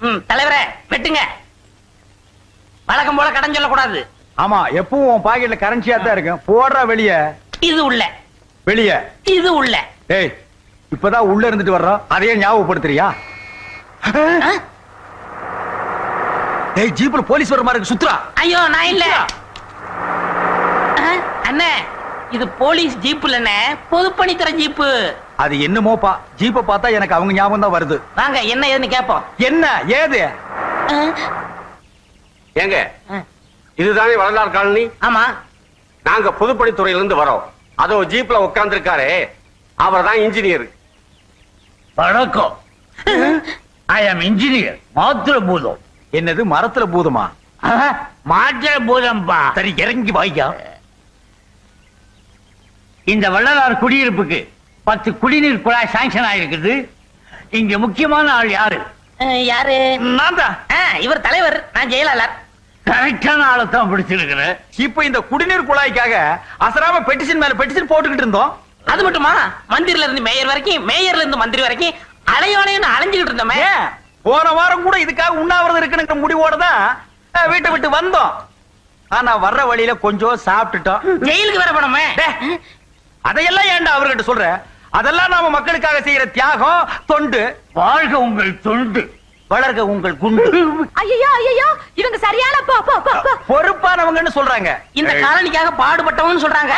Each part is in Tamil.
தலைவரே வெட்டுங்க. வழக்கம் போல கடன் சொல்லக்கூடாது. ஆமா எப்பவும் உன் பாக்கெட்ல கரன்சியா தான் இருக்கும் போடுறா வெளிய. இது உள்ள. வெளிய. இது உள்ள. டேய் இப்பதான் உள்ள இருந்துட்டு வர்றோம். அதையே ஞாபகப்படுத்துறியா? டேய் ஜீப்ல போலீஸ் வர மாதிரி சுத்ரா ஐயோ நான் இல்ல. அண்ணே. இது போலீஸ் ஜீப் இல்லண்ணே பொதுப்பணித்துறை ஜீப்பு. அது என்னமோப்பா? ஜீப்பை பார்த்தா எனக்கு அவங்க ஞாபகம் தான் வருது. வாங்க என்ன ஏதுன்னு கேப்போம். என்ன? ஏது? ஏங்க இதுதானே வளர்ந்தார் காலனி? ஆமா. நாங்க பொதுப்பணித்துறையில இருந்து வரோம். அதோ ஜீப்ல உட்கார்ந்திருக்காரே. அவர் தான் இன்ஜினியர். வணக்கம். ஐ ஆம் இன்ஜினியர் மாத்திர பூதம் என்னது மரத்துல பூதமா? மாத்திர பூதம்பா சரி இறங்கி வாய்யா. இந்த வள்ளலார் குடியிருப்புக்கு பத்து குடிநீர் குழாய் சாங்ஷன் ஆயிருக்குது. இங்க முக்கியமான ஆள் யாரு? யாரு? நான் தான். ஆ, இவர் தலைவர் நான் ஜெயலலிதா கரெக்டான ஆளை தான் பிடிச்சிருக்கிறேன் இப்ப இந்த குடிநீர் குழாய்க்காக அசராம பெட்டிஷன் மேல பெட்டிஷன் போட்டுக்கிட்டு இருந்தோம். அது மட்டுமா? மந்திரில இருந்து மேயர் வரைக்கும் மேயர்ல இருந்து மந்திரி வரைக்கும் அலையோலையும் அலைஞ்சுக்கிட்டு இருந்தோமே. போன வாரம் கூட இதுக்காக உண்ணாவிரதம் இருக்குங்கிற முடிவோட தான் வீட்டை விட்டு வந்தோம். ஆனா வர்ற வழியில கொஞ்சம் சாப்பிட்டுட்டோம். ஜெயிலுக்கு வர போனோமே. அதையெல்லாம் ஏன்டா அவர்கிட்ட சொல்ற? அதெல்லாம் நாம மக்களுக்காக செய்யற தியாகம் தொண்டு. வாழ்க உங்கள் தொண்டு. வளர்க உங்கள் குண்டு. ஐயோ ஐயோ இவங்க சரியான போ போ போ போ. பொறுப்பானவங்கன்னு சொல்றாங்க. இந்த காலனிக்காக பாடுபட்டவன்னு சொல்றாங்க.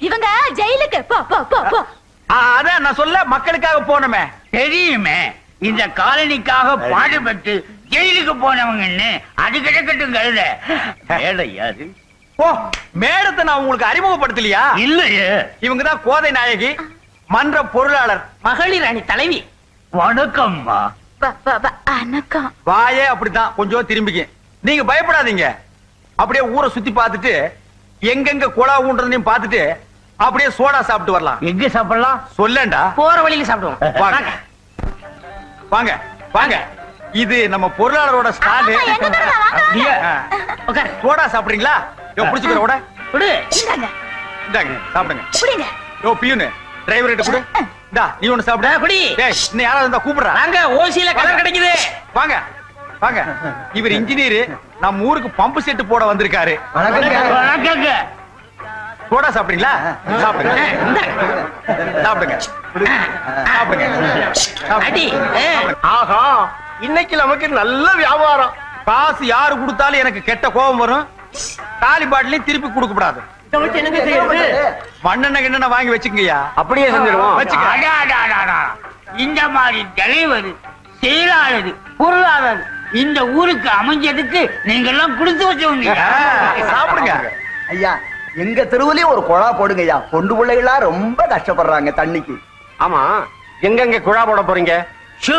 இவங்க ஜெயிலுக்கு போ போ போ போ. ஆ, அதான் நான் சொல்ல மக்களுக்காக போனோமே. தெரியுமே இந்த காலனிக்காக பாடுபட்டு ஜெயிலுக்கு போனவங்கன்னு அது கிடக்கட்டும் வேலை யாரு? ஓ மேடத்தை நான் உங்களுக்கு அறிமுகப்படுத்தலையா? இல்லையே. இவங்க தான் கோதை நாயகி மன்ற பொருளாளர் மகளிர் அணி தலைவி. வணக்கம்மா. வணக்கம். வாயே அப்படித்தான். கொஞ்சம் திரும்பிக்க. நீங்க பயப்படாதீங்க. அப்படியே ஊரை சுத்தி பார்த்துட்டு எங்கெங்க குழா ஊன்றதையும் பார்த்துட்டு அப்படியே சோடா சாப்பிட்டு வரலாம். எங்க சாப்பிடலாம்? சொல்லேன்டா. போற வழியில சாப்பிடுவோம். வாங்க. வாங்க. வாங்க இது நம்ம பொருளாளரோட ஸ்டாலு. சோடா சாப்பிடுறீங்களா? யோ புடிச்சுக்கிற கூட விடு. இந்தாங்க. இந்தாங்க சாப்பிடுங்க. புடிங்க யோ பியூனு. டிரைவர் கிட்ட கொடு. இந்தா நீ ஒண்ணு சாப்பிடு. குடி. டேய் இன்னும் யாராவது இருந்தா கூப்பிடுறா. வாங்க ஓசியில கலர் கிடைக்குது. வாங்க. வாங்க. இவர் இன்ஜினியர். நம்ம ஊருக்கு பம்பு செட்டு போட வந்திருக்காரு. சோடா சாப்பிடுறீங்களா? சாப்பிடுங்க. சாப்பிடுங்க. சாப்பிடுங்க. ஆஹா இன்னைக்கு நமக்கு நல்ல வியாபாரம். காசு யாரு கொடுத்தாலும் எனக்கு கெட்ட கோபம் வரும். தாலி பாட்டிலையும் திருப்பி கொடுக்க கூடாது மண்ணெண்ணெய் கிண்ணெண்ணெய் வாங்கி வச்சுக்கங்கய்யா. அப்படியே செஞ்சிடுவோம் வச்சுக்க. அடா, அடா, அடா, அடா. இந்த மாதிரி தலைவர் செயலாளர் பொருளாளர் இந்த ஊருக்கு அமைஞ்சதுக்கு நீங்க எல்லாம் கொடுத்து வச்சவங்க. சாப்பிடுங்க. ஐயா எங்க தெருவுலயும் ஒரு குழா போடுங்க ஐயா பொண்டு பிள்ளைகளா ரொம்ப கஷ்டப்படுறாங்க தண்ணிக்கு. ஆமா எங்கெங்க குழா போட போறீங்க? ஷூ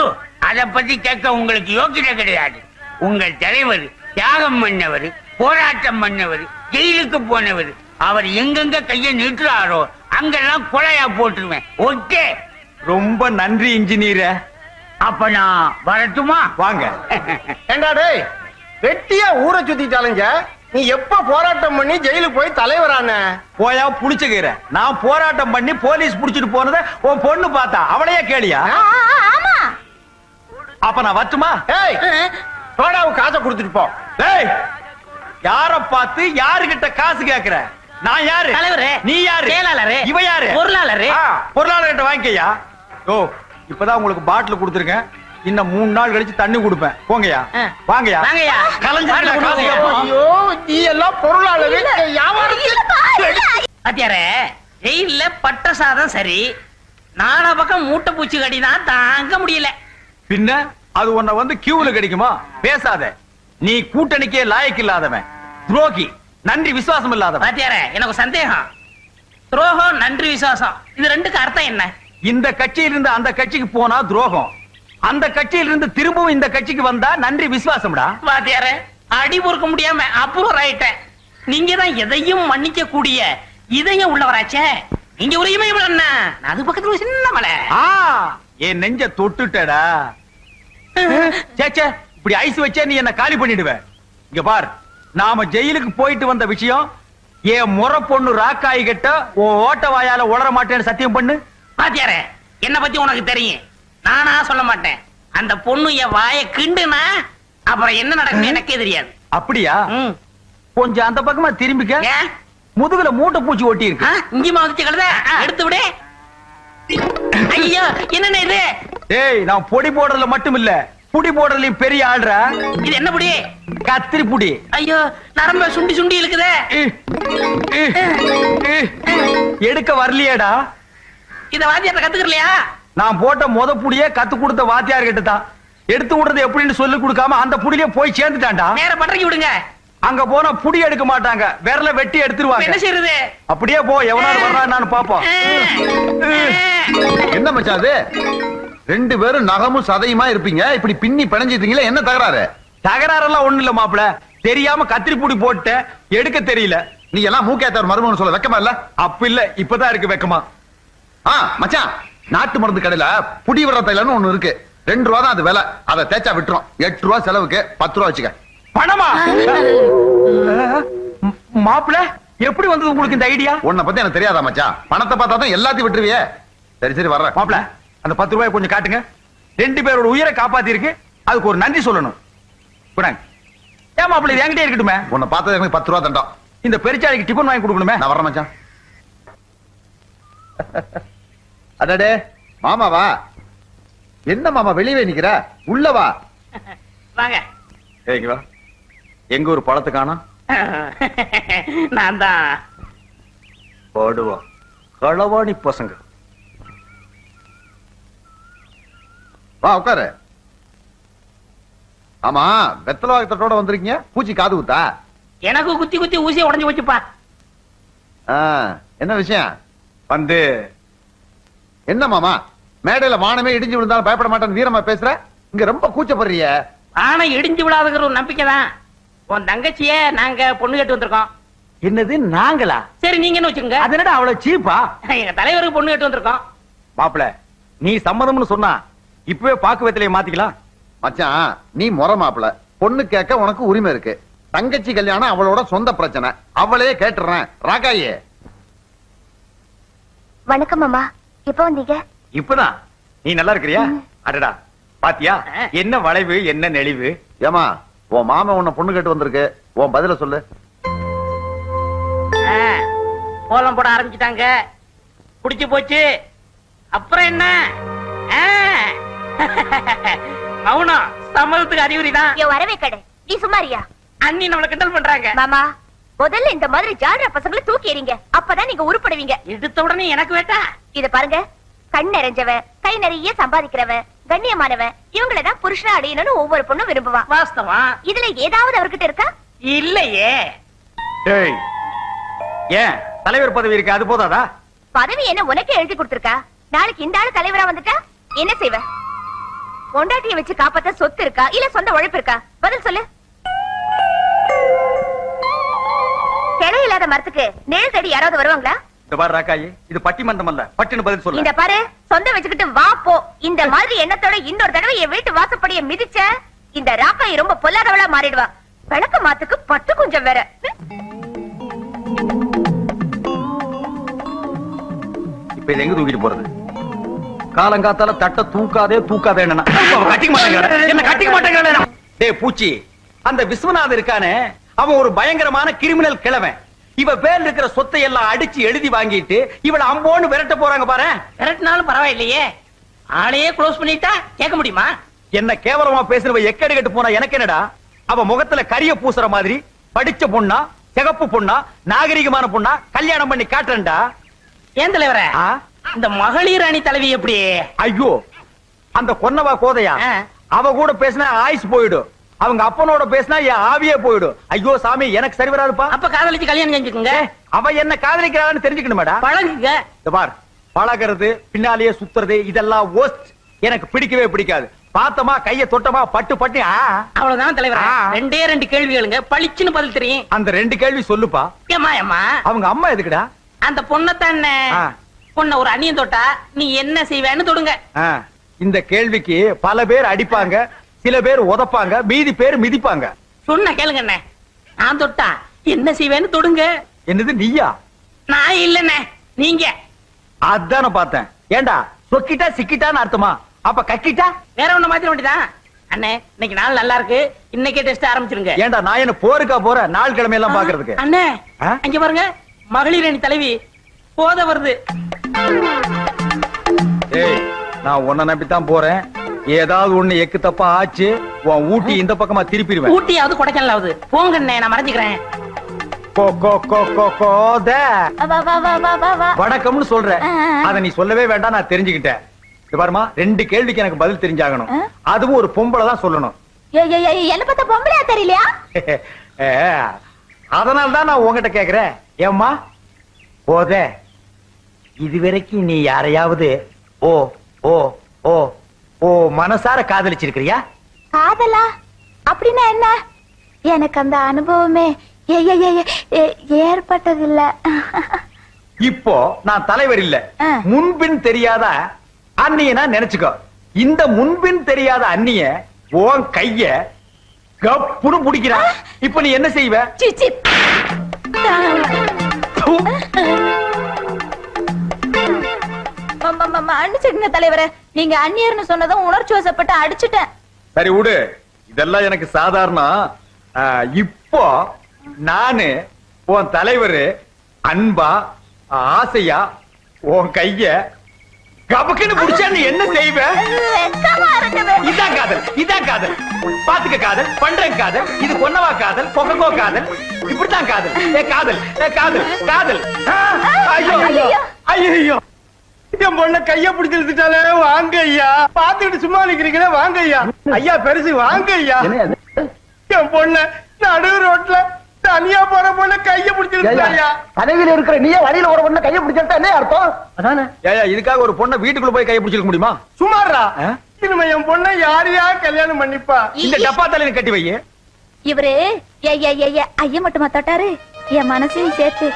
அத பத்தி கேட்க உங்களுக்கு யோக்கியதை கிடையாது. உங்கள் தலைவர் தியாகம் பண்ணவர் போராட்டம் பண்ணவர் ஜெயிலுக்கு போனவர். அவர் எங்கெங்க கைய நிறுத்துறாரோ அங்கெல்லாம் கொலையா போட்டுருவேன். ஓகே? ரொம்ப நன்றி இன்ஜினியர். அப்ப நான் வரட்டுமா? வாங்க. ஏண்டா டேய் வெட்டியா ஊரை சுத்திட்டாலுங்க நீ எப்ப போராட்டம் பண்ணி ஜெயிலுக்கு போய் தலைவரான? போயா புடிச்சுக்கிற. நான் போராட்டம் பண்ணி போலீஸ் புடிச்சிட்டு போனதை உன் பொண்ணு பார்த்தா. அவளையே கேளியா? ஆ, ஆ, ஆமா. அப்ப நான் வரட்டுமா? ஏய் சோடாவுக்கு காசை கொடுத்துட்டு போ. டேய் யார பார்த்து யாருகிட்ட காசு கேக்குற நான் யாரு தலைவரே. நீ யாரு செயலாளரு. இவ யாரு பொருளாளரு. பொருளாளர்கிட்ட வாங்கிக்கய்யா ஓ இப்பதான் உங்களுக்கு பாட்டில் கொடுத்துருக்கேன் இன்னும் மூணு நாள் கழிச்சு தண்ணி கொடுப்பேன் போங்கய்யா ஆ. வாங்கய்யா வாங்கய்யா. கலைஞர் காசு. கேட்போம். ஐயோ நீ எல்லாம். பாத்தியாரே ஜெயில்ல பட்ட சாதம் சரி நாலா பக்கம் மூட்டை பூச்சி கடி தான் தாங்க முடியல பின்ன அது உன்னை வந்து கியூல கிடைக்குமா பேசாத நீ கூட்டணிக்கே லாயக்கு இல்லாதவன் துரோகி நன்றி விசுவாசம் இல்லாதவன் பாத்தியாரே எனக்கு சந்தேகம். துரோகம் நன்றி விசுவாசம். இது ரெண்டுக்கு அர்த்தம் என்ன? இந்த கட்சியிலிருந்து அந்த கட்சிக்கு போனா துரோகம். அந்த கட்சியிலிருந்து திரும்பவும் இந்த கட்சிக்கு வந்தா நன்றி விசுவாசம்டா. பாத்தியாரே அடி பொறுக்க முடியாம அப்புறம் ஆயிட்டேன். நீங்க தான் எதையும் மன்னிக்க கூடிய இதயம் உள்ளவராச்சே. நீங்க ஒரு இமயம் என்ன அது பக்கத்துல ஒரு சின்ன மலை. ஆ என் நெஞ்ச தொட்டுட்டடா. சேச்சே இப்படி ஐஸ் வச்சே நீ என்ன காலி பண்ணிடுவ. இங்க பார். நாம ஜெயிலுக்கு போயிட்டு வந்த விஷயம் என் முறை பொண்ணு ராக்காய் கிட்ட ஓட்ட வாயால உளர மாட்டேன்னு சத்தியம் பண்ணு? பாத்தியாரே என்ன பத்தி உனக்கு தெரியும். நானா சொல்ல மாட்டேன். அந்த பொண்ணு என் வாய கிண்டுனா அப்புறம் என்ன நடக்கும் எனக்கே தெரியாது. அப்படியா. கொஞ்சம் அந்த பக்கமா திரும்பிக்க. முதுகுல மூட்டை பூச்சி ஒட்டி இருக்கு. இங்கேயுமா வந்துச்சு கழுத. எடுத்து விடு. ஐயோ என்னண்ணே இது? ஏய் நான் பொடி போடுறதுல மட்டும் இல்ல. புடி போடுறதுலயும் பெரிய ஆள்ற? இது என்ன புடி? கத்திரி புடி. ஐயோ நரம்ப சுண்டி சுண்டி இருக்குதே. எடுக்க வரலையேடா. இத வாத்தியார்ட்ட கத்துக்கலையா நான் போட்ட முத புடியே கத்து கொடுத்த வாத்தியார் கிட்ட தான். எடுத்து விடுறது எப்படின்னு சொல்லி கொடுக்காம அந்த புடியிலே போய் சேர்ந்துட்டான்டா. நேர பட்டறைக்கு விடுங்க. அங்க போனா புடி எடுக்க மாட்டாங்க. விரல வெட்டி இப்ப என்ன எடுத்துருவாங்க செய்யறது அப்படியே போ எவனாவது வர்றான்னு பாப்போம். என்ன மச்சான் அது? ரெண்டு பேரும் நகமும் சதையுமா இருப்பீங்க? இப்படி பின்னி பிணைஞ்சிட்டீங்களே என்ன தகராறு? தகராறெல்லாம் ஒண்ணு இல்ல மாப்பிள. தெரியாம கத்திரி புடி போட்டேன் எடுக்க தெரியல. நீ எல்லாம் மூக்கேத்தவர் மருமகன் சொல்ல வெக்கமா இல்ல? அப்ப இல்ல இப்பதான் இருக்கு வெக்கமா. ஆ மச்சான் நாட்டு மருந்து கடையில புடி விடுற தைலன்னு ஒண்ணு இருக்கு. ரெண்டு ரூபா தான் அது விலை. அதை தேய்ச்சா விட்டுரும். எட்டு ரூபா செலவுக்கு பத்து ரூபா வச்சுக்க. பணமா? மாப்பிள எப்படி வந்தது உங்களுக்கு இந்த ஐடியா? உன்னை பத்தி எனக்கு தெரியாதா மச்சான்? பணத்தை பார்த்தா தான் எல்லாத்தையும் விட்டுருவியே. சரி சரி வர்றேன். மாப்பிள அந்த பத்து ரூபாய் கொஞ்சம் காட்டுங்க. ரெண்டு பேரோட உயிரை காப்பாத்தி இருக்கு அதுக்கு ஒரு நன்றி சொல்லணும். மாப்பிள இது என்கிட்டே இருக்கட்டுமே? உன்னை பார்த்தது எனக்கு பத்து ரூபா தண்டம். இந்த பெருச்சாளிக்கு டிபன் வாங்கி கொடுக்கணுமே? நான் வர்றேன் மச்சான். அடடே. மாமாவா என்ன மாமா வெளியவே நிக்கிற? உள்ள வா. வாங்க. ஏங்க வா. எங்க ஒரு பழத்தை காணோம் நான் தான். பாடுவா களவாணி பசங்க. வா உட்காரு. ஆமா வெத்தலை வாக்கத்தோட வந்திருக்கீங்க? பூச்சி காது குத்தா? எனக்கு குத்தி குத்தி ஊசியை உடைஞ்சு போச்சுப்பா. ஆ, என்ன விஷயம்? வந்து என்ன மாமா? மேடையில வானமே இடிஞ்சு விழுந்தாலும் பயப்பட மாட்டேன்னு வீரமா பேசுற? இங்க ரொம்ப கூச்சப்படுறிய. ஆனா இடிஞ்சு விழாதுங்கிற ஒரு நம்பிக்கை தான். உன் தங்கச்சிய நாங்க பொண்ணு கேட்டு வந்திருக்கோம். என்னது நாங்களா? சரி நீங்க என்ன வச்சுக்கோங்க? அது என்னடா அவ்வளவு சீப்பா? எங்க தலைவருக்கு பொண்ணு கேட்டு வந்திருக்கோம். மாப்பிள நீ சம்மதம்னு சொன்னா இப்பவே பாக்கு வெத்தலையை மாத்திக்கலாம். மச்சான் நீ முறை மாப்பிள. பொண்ணு கேட்க உனக்கு உரிமை இருக்கு. தங்கச்சி கல்யாணம் அவளோட சொந்த பிரச்சனை. அவளே கேட்டுறேன். ராகாயே. வணக்கம் மாமா. எப்போ வந்தீங்க? இப்பதான் நீ நல்லா இருக்கிறியா? அடடா. பாத்தியா. என்ன வளைவு என்ன நெளிவு? ஏமா உன் மாமன் உன்னை பொண்ணு கேட்டு வந்திருக்கு. உன் பதில சொல்லு. ஆ, கோலம் போட ஆரம்பிச்சிட்டாங்க. குடிச்சு போச்சு. அப்புறம் என்ன? ஆ. மௌனம் சம்மதத்துக்கு அறிகுறி தான். என் வரவே கடை. நீ சும்மாரியா அண்ணி நம்மள கிண்டல் பண்றாங்க. மாமா முதல்ல இந்த மாதிரி ஜாடுற பசங்களை தூக்கி எறிங்க. அப்பதான் நீங்க உருப்படுவீங்க. எடுத்த உடனே எனக்கு வேட்டா? இத பாருங்க. கண் நிறைஞ்சவன் கை நிறைய சம்பாதிக்கிறவன் கண்ணியமானவன் இவங்கள தான் புருஷனா அடையணும்னு ஒவ்வொரு பொண்ணும் விரும்புவான் வாஸ்தவம் இதுல ஏதாவது அவர்கிட்ட இருக்கா? இல்லையே. ஏய் ஏன்? தலைவர் பதவி இருக்கு அது போதாதா? பதவி என்ன உனக்கு எழுதி கொடுத்திருக்கா? நாளைக்கு இந்த ஆளு தலைவரா வந்துட்டா? என்ன செய்வ? பொண்டாட்டிய வச்சு காப்பாத்த சொத்து இருக்கா? இல்ல சொந்த உழைப்பு இருக்கா? பதில் சொல்லு. கிளை இல்லாத மரத்துக்கு நேர் தேடி யாராவது வருவாங்களா? இந்த பாரு ராக்காயி இது பட்டிமன்றம் அல்ல. பட்டின்னு பதில் சொல்ல. இந்த பாரு சொந்த வச்சுக்கிட்டு வா போ. இந்த மாதிரி எண்ணத்தோட இன்னொரு தடவை என் வீட்டு வாசப்படிய மிதிச்ச இந்த ராக்காய் ரொம்ப பொல்லாதவளா மாறிடுவா. விளக்க மாத்துக்கு பட்டு கொஞ்சம் வேற. இப்ப இது எங்க தூக்கிட்டு போறது? காலங்காத்தால தட்ட தூக்காதே தூக்காதே என்ன கட்டிக்க பூச்சி. அந்த விஸ்வநாதன் இருக்கானே அவன் ஒரு பயங்கரமான கிரிமினல் கிழவன். இவ பேர்ல இருக்கிற சொத்தை எல்லாம் அடிச்சு எழுதி வாங்கிட்டு இவள அம்போன்னு விரட்ட போறாங்க பாரு. விரட்டினாலும் பரவாயில்லையே. ஆளையே க்ளோஸ் பண்ணிட்டா கேட்க முடியுமா? என்ன கேவலமா பேசுறவ எக்கடி கட்டு போனா எனக்கு என்னடா? அவ முகத்துல கரிய பூசுற மாதிரி படிச்ச பொண்ணா சிகப்பு பொண்ணா நாகரிகமான பொண்ணா கல்யாணம் பண்ணி காட்டுறேன்டா. ஏன் தலைவரே? இந்த மகளிர் அணி தலைவி எப்படி? ஐயோ அந்த கொன்னவா கோதையா. அவ கூட பேசினா ஆயுஸ் போயிடும் அவங்க அப்பனோட பேசினா என் ஆவியே போயிடும் ஐயோ சாமி எனக்கு சரி வராதுப்பா. அப்ப காதலிச்சு கல்யாணம் செஞ்சுக்குங்க. அவ என்ன காதலிக்கிறான்னு தெரிஞ்சுக்கணுமேடா? பழகுங்க. இந்த பார் பழகிறது பின்னாலேயே சுத்துறது இதெல்லாம் worst. எனக்கு பிடிக்கவே பிடிக்காது. பார்த்தமா கைய தொட்டமா பட்டு பட்டு. அவ்வளவுதான் தலைவரே. ரெண்டே ரெண்டு கேள்வி கேளுங்க. பளிச்சுன்னு பதில் தெரியும். அந்த ரெண்டு கேள்வி சொல்லுப்பா. ஏமா ஏமா அவங்க அம்மா எதுக்குடா? அந்த பொண்ணத்தானே ஆ. பொண்ண ஒரு அணியன் தொட்டா நீ என்ன செய்வேன்னு தொடுங்க. இந்த கேள்விக்கு பல பேர் அடிப்பாங்க சில பேர் உதப்பாங்க மீதி பேர் மிதிப்பாங்க. சொன்ன கேளுங்க நான் தொட்டா என்ன செய்வேன்னு தொடுங்க. என்னது நீயா? நான் இல்லண்ணே நீங்க. அதான பார்த்தேன். ஏண்டா சொக்கிட்டா சிக்கிட்டான்னு அர்த்தமா? அப்ப கக்கிட்டா? வேற ஒண்ணு மாத்திர வேண்டியதான் அண்ணே இன்னைக்கு நாள் நல்லா இருக்கு. இன்னைக்கே டெஸ்ட் ஆரம்பிச்சிருங்க. ஏன்டா நான் என்ன போருக்கா போறேன் நாள் கிழமை எல்லாம் பாக்குறதுக்கு. அண்ணே? அங்க பாருங்க மகளிர் அணி தலைவி போத வருது. ஏய் நான் உன்னை நம்பித்தான் போறேன். ஏதாவது ஒண்ணு எக்கு தப்பா ஆச்சு உன் ஊட்டி இந்த பக்கமா திருப்பிடுவேன். ஊட்டியாவது கொடைக்கானலாவது. போங்க நான் மறைஞ்சுக்கிறேன். கோ கோ கோ கோ கோத வா வா வா வா வா வா. வணக்கம்னு சொல்ற. அத நீ சொல்லவே வேண்டாம் நான் தெரிஞ்சுக்கிட்டேன். இது பாருமா ரெண்டு கேள்விக்கு எனக்கு பதில் தெரிஞ்சாகணும்? அதுவும் ஒரு பொம்பளை தான் சொல்லணும். என்ன பார்த்தா பொம்பளையா தெரியலையா? அதனால தான் நான் உன்கிட்ட கேக்குறேன். ஏம்மா? போத. இதுவரைக்கும் நீ யாரையாவது ஓ ஓ ஓ ஓ மனசார காதலிச்சிருக்கிறியா? காதலா? அப்படின்னா என்ன? எனக்கு அந்த அனுபவமே ஏற்பட்டதில்ல. இப்போ நான் தலைவர் இல்ல. முன்பின் தெரியாத அண்ணியனா நினைச்சுக்கோ. இந்த முன்பின் தெரியாத அண்ணிய உன் கைய கப்புனு பிடிக்கிறான் இப்ப நீ என்ன செய்வ? மன்னிச்சிடுங்க தலைவரே. நீங்க அந்நியர்னு சொன்னதும் உணர்ச்சி வசப்பட்டு அடிச்சுட்டேன். சரி விடு. இதெல்லாம் எனக்கு சாதாரணம் இப்போ நானு உன் தலைவர் அன்பா ஆசையா உன் கைய கபக்குன்னு புடிச்சா நீ என்ன செய்வ? இதான் காதல் இதான் காதல். பாத்துக்க காதல் பண்றேன் காதல் இது பொன்னவா காதல் பொங்கோ காதல். இப்படித்தான் காதல். ஏ காதல் ஏ காதல் காதல். ஐயோ ஐயோ. ஐயோ. என் பொண்ண கைய பிடிச்சு இழுத்துட்டாலே வாங்க ஐயா பாத்துக்கிட்டு சும்மா நிக்கிறீங்களே வாங்க ஐயா ஐயா பெருசு வாங்க ஐயா என் பொண்ண நடு ரோட்ல தனியா போற பொண்ண கைய பிடிச்சு இழுத்துட்டாயா கனவில் இருக்கிற நீயே வழியில ஒரு பொண்ணு கையை பிடிச்சிட்டா என்ன அர்த்தம்? அதானே. ஏயா இதுக்காக ஒரு பொண்ணை வீட்டுக்குள்ள போய் கைய பிடிச்சிருக்க முடியுமா? சுமாரா? இனிமே என் பொண்ண யாரையா கல்யாணம் பண்ணிப்பா? இந்த டப்பா தலையில கட்டி வை இவரு ஐய மட்டுமா தொட்டாரு? என் மனசையும் சேர்த்து.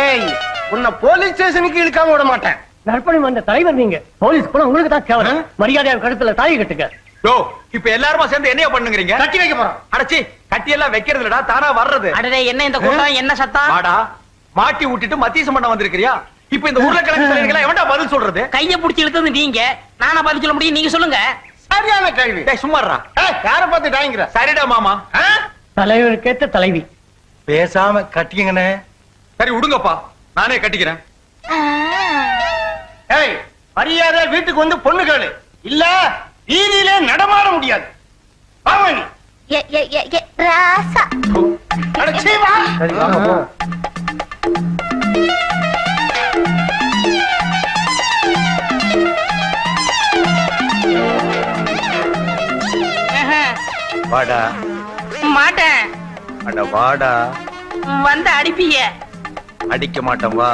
ஏய் உன்னை போலீஸ் ஸ்டேஷனுக்கு இழுக்காம விட மாட்டேன் நற்பணி வந்த தலைவர் நீங்க போலீஸ் போனா உங்களுக்கு தான் கேவலம் மரியாதையா கழுத்துல தாலி கட்டுங்க யோ இப்ப எல்லாருமா சேர்ந்து என்னைய பண்ணுங்கறீங்க கட்டி வைக்க போறோம் அடச்சி கட்டி எல்லாம் வைக்கிறது இல்லடா தானா வர்றது அடடே என்ன இந்த கூட்டம் என்ன சத்தம் வாடா மாட்டி விட்டுட்டு மத்திய பண்ண வந்திருக்கிறியா இப்ப இந்த உருளைக்கிழங்கு தலைவர்களா எவன்டா பதில் சொல்றது கைய புடிச்சு இழுத்தது நீங்க நானா பதில் சொல்ல முடியும் நீங்க சொல்லுங்க சரியான கேள்வி டேய் சும்மாறா யார யாரை பார்த்து டாய்ங்கிற சரிடா மாமா தலைவருக்கேத்த தலைவி. பேசாம கட்டிக்கங்கண்ணே. சரி விடுங்கப்பா. நானே கட்டிக்கிறேன். ஏய் மரியாதை வீட்டுக்கு வந்து பொண்ணு கேளு. இல்ல வீதியிலே நடமாட முடியாது. வாங்க நீ. ஏ, ஏ, ஏ, ஏ, ராசா. அட, சீ, வா. வாடா. மாட்டேன். அட வாடா. வந்து அடிப்பீங்க. அடிக்க மாட்டேன் வா.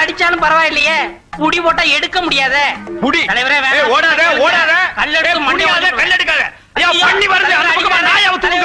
அடிச்சாலும் பரவாயில்லையே. புடி போட்டா எடுக்க முடியாதே. புடி தலைவரே, ஓடாத ஓடாத. கல்லெடுத்து உடைச்சு கல்லெடுக்காத. பண்ணி வருது